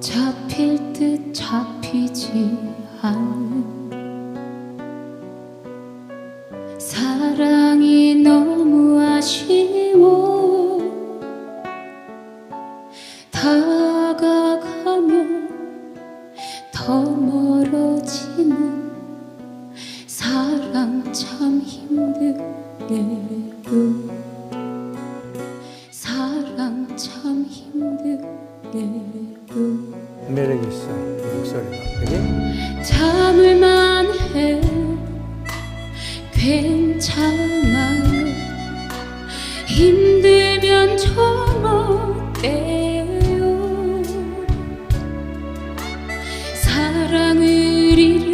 잡힐 듯 잡히지 않는 사랑이 너무 아쉬워 다가가면 더 멀어지는 사랑 참 힘드네 사랑 참 힘드네 음. 매력 있어 목소리가. 그지? 참을만 해. 괜찮아요 힘들면 좀 어때요. 사랑을 잃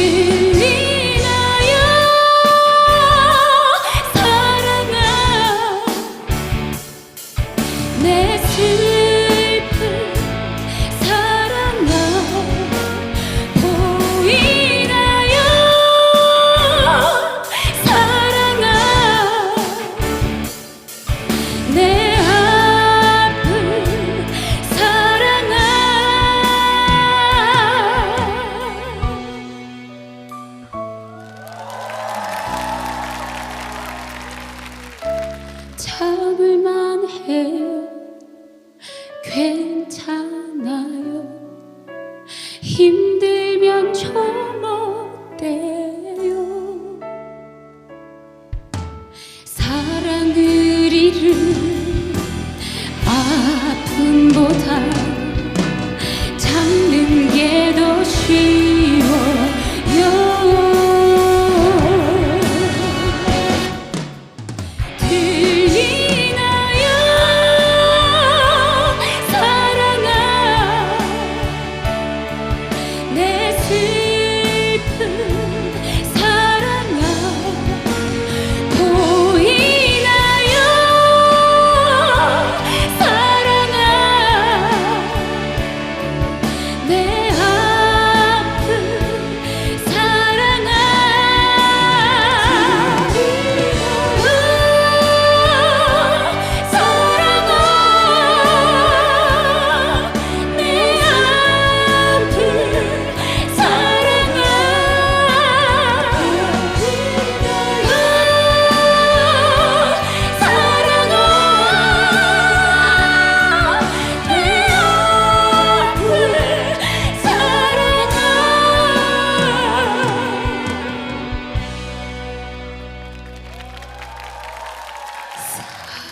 들리나요? 사랑아 내 슬픈 참을만 해요. 괜찮아요. 힘들면 좀 어때요. 사랑을 잃은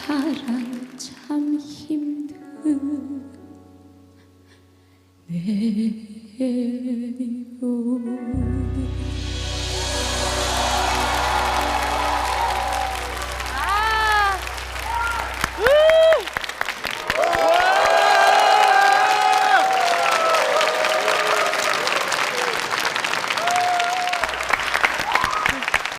사랑 참 힘드네요